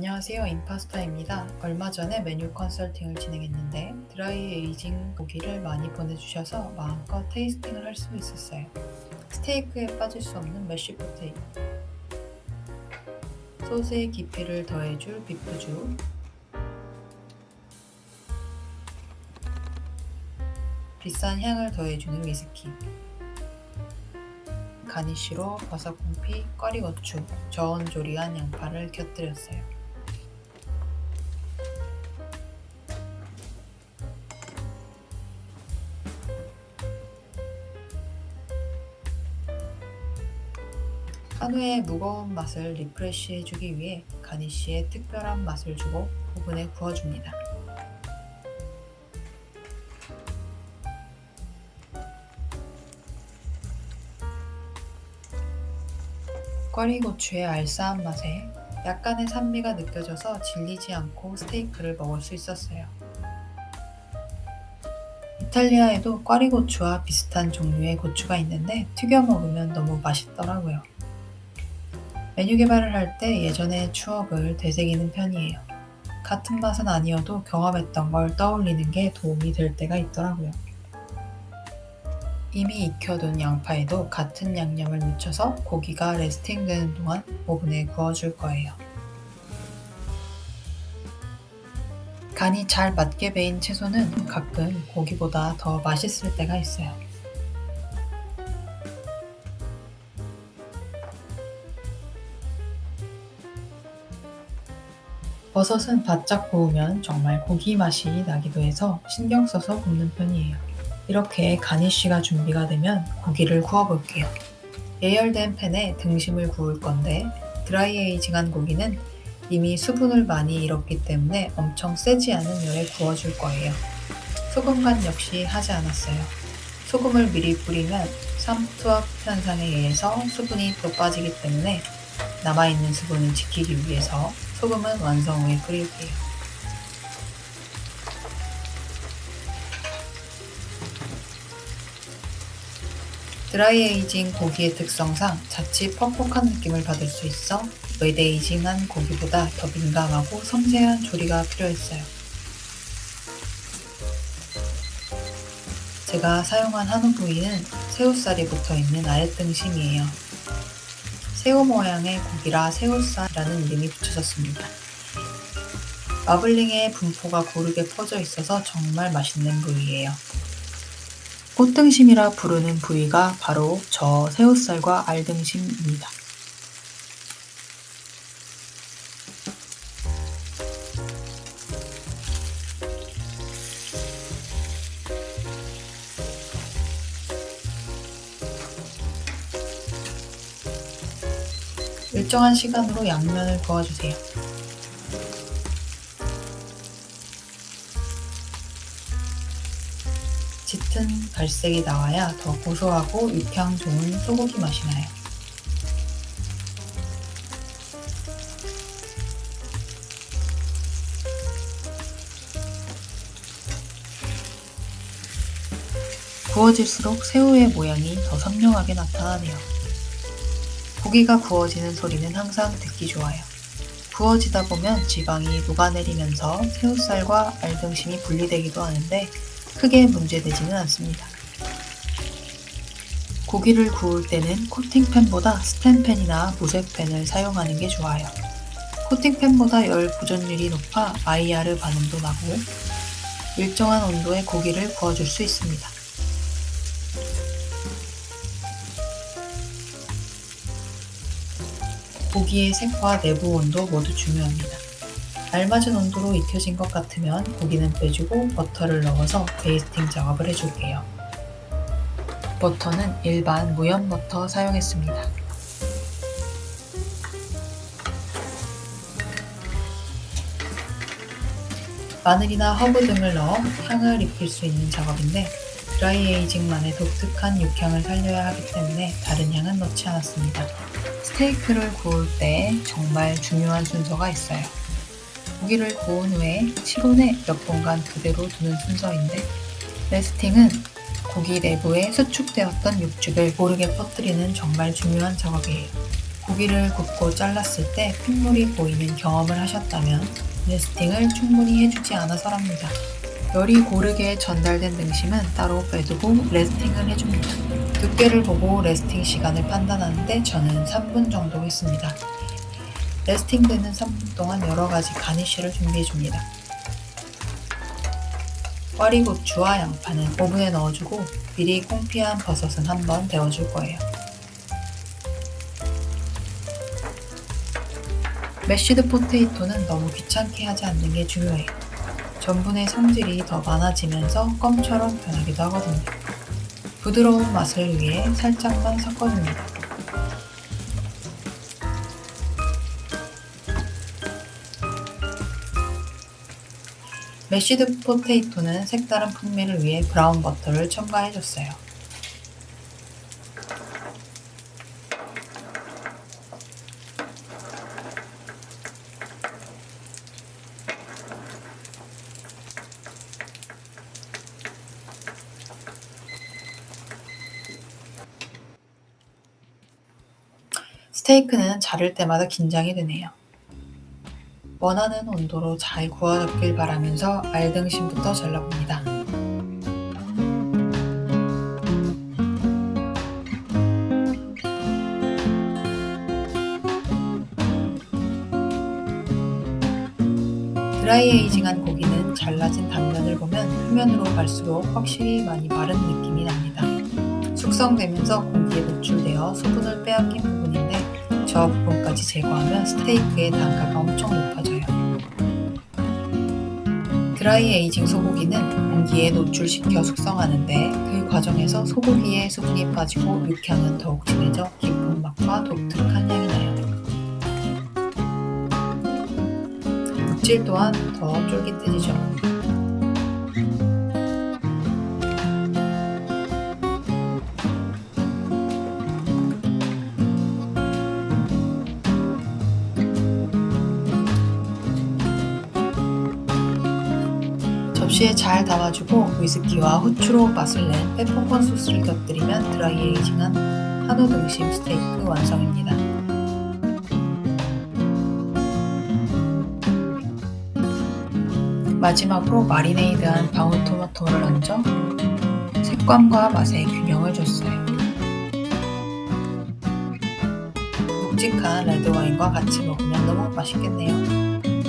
안녕하세요. 임파스타입니다. 얼마 전에 메뉴 컨설팅을 진행했는데 드라이 에이징 고기를 많이 보내주셔서 마음껏 테이스팅을 할 수 있었어요. 스테이크에 빠질 수 없는 메쉬 포테이토 소스에 깊이를 더해줄 비프주 비싼 향을 더해주는 위스키 가니쉬로 버섯 콩피, 꽈리고추, 저온 조리한 양파를 곁들였어요. 한우의 무거운 맛을 리프레시 해주기 위해 가니쉬에 특별한 맛을 주고 오븐에 구워줍니다. 꽈리고추의 알싸한 맛에 약간의 산미가 느껴져서 질리지 않고 스테이크를 먹을 수 있었어요. 이탈리아에도 꽈리고추와 비슷한 종류의 고추가 있는데 튀겨 먹으면 너무 맛있더라고요. 메뉴 개발을 할 때 예전의 추억을 되새기는 편이에요. 같은 맛은 아니어도 경험했던 걸 떠올리는 게 도움이 될 때가 있더라고요. 이미 익혀둔 양파에도 같은 양념을 묻혀서 고기가 레스팅되는 동안 오븐에 구워줄 거예요. 간이 잘 맞게 배인 채소는 가끔 고기보다 더 맛있을 때가 있어요. 버섯은 바짝 구우면 정말 고기 맛이 나기도 해서 신경 써서 굽는 편이에요. 이렇게 가니쉬가 준비가 되면 고기를 구워볼게요. 예열된 팬에 등심을 구울 건데 드라이 에이징한 고기는 이미 수분을 많이 잃었기 때문에 엄청 세지 않은 열에 구워줄 거예요. 소금 간 역시 하지 않았어요. 소금을 미리 뿌리면 삼투압 현상에 의해서 수분이 또 빠지기 때문에 남아있는 수분을 지키기 위해서 소금은 완성 후에 뿌릴게요. 드라이 에이징 고기의 특성상 자칫 퍽퍽한 느낌을 받을 수 있어 웨드 에이징한 고기보다 더 민감하고 섬세한 조리가 필요했어요. 제가 사용한 한우 부위는 새우살이 붙어 있는 아랫등심이에요. 새우 모양의 고기라 새우살이라는 이름이 붙여졌습니다. 마블링의 분포가 고르게 퍼져 있어서 정말 맛있는 부위예요. 꽃등심이라 부르는 부위가 바로 저 새우살과 알등심입니다. 일정한 시간으로 양면을 구워주세요. 짙은 갈색이 나와야 더 고소하고 육향 좋은 소고기 맛이 나요. 구워질수록 새우의 모양이 더 선명하게 나타나네요. 고기가 구워지는 소리는 항상 듣기 좋아요. 구워지다 보면 지방이 녹아내리면서 새우살과 알등심이 분리되기도 하는데 크게 문제되지는 않습니다. 고기를 구울 때는 코팅팬보다 스텐팬이나 무쇠팬을 사용하는 게 좋아요. 코팅팬보다 열 보존율이 높아 IR 반응도 나고 일정한 온도의 고기를 구워줄 수 있습니다. 고기의 색과 내부 온도 모두 중요합니다. 알맞은 온도로 익혀진 것 같으면 고기는 빼주고 버터를 넣어서 베이스팅 작업을 해줄게요. 버터는 일반 무염 버터 사용했습니다. 마늘이나 허브 등을 넣어 향을 입힐 수 있는 작업인데 드라이 에이징만의 독특한 육향을 살려야 하기 때문에 다른 향은 넣지 않았습니다. 스테이크를 구울 때 정말 중요한 순서가 있어요. 고기를 구운 후에 실온에 몇 분간 그대로 두는 순서인데 레스팅은 고기 내부에 수축되었던 육즙을 모르게 퍼뜨리는 정말 중요한 작업이에요. 고기를 굽고 잘랐을 때 핏물이 보이는 경험을 하셨다면 레스팅을 충분히 해주지 않아서랍니다. 열이 고르게 전달된 등심은 따로 빼두고 레스팅을 해줍니다. 두께를 보고 레스팅 시간을 판단하는데 저는 3분 정도 했습니다. 레스팅 되는 3분 동안 여러 가지 가니쉬를 준비해 줍니다. 꽈리고추와 양파는 오븐에 넣어주고 미리 콩피한 버섯은 한번 데워줄 거예요. 매쉬드 포테이토는 너무 귀찮게 하지 않는 게 중요해요. 전분의 성질이 더 많아지면서 껌처럼 변하기도 하거든요. 부드러운 맛을 위해 살짝만 섞어줍니다. 매쉬드 포테이토는 색다른 풍미를 위해 브라운 버터를 첨가해줬어요. 스테이크는 자를 때마다 긴장이 되네요. 원하는 온도로 잘 구워졌길 바라면서 알등심부터 잘라봅니다. 드라이 에이징한 고기는 잘라진 단면을 보면 표면으로 갈수록 확실히 많이 마른 느낌이 납니다. 숙성되면서 고기에 노출되어 수분을 빼앗긴 저 부분까지 제거하면 스테이크의 단가가 엄청 높아져요. 드라이 에이징 소고기는 공기에 노출시켜 숙성하는데 그 과정에서 소고기의 수분이 빠지고 육향은 더욱 진해져 깊은 맛과 독특한 향이 나요. 육질 또한 더 쫄깃해지죠. 접시에 잘 담아주고 위스키와 후추로 맛을 낸 페퍼콘 소스를 곁들이면 드라이 에이징한 한우 등심 스테이크 완성입니다. 마지막으로 마리네이드한 방울토마토를 얹어 색감과 맛의 균형을 줬어요. 묵직한 레드와인과 같이 먹으면 너무 맛있겠네요.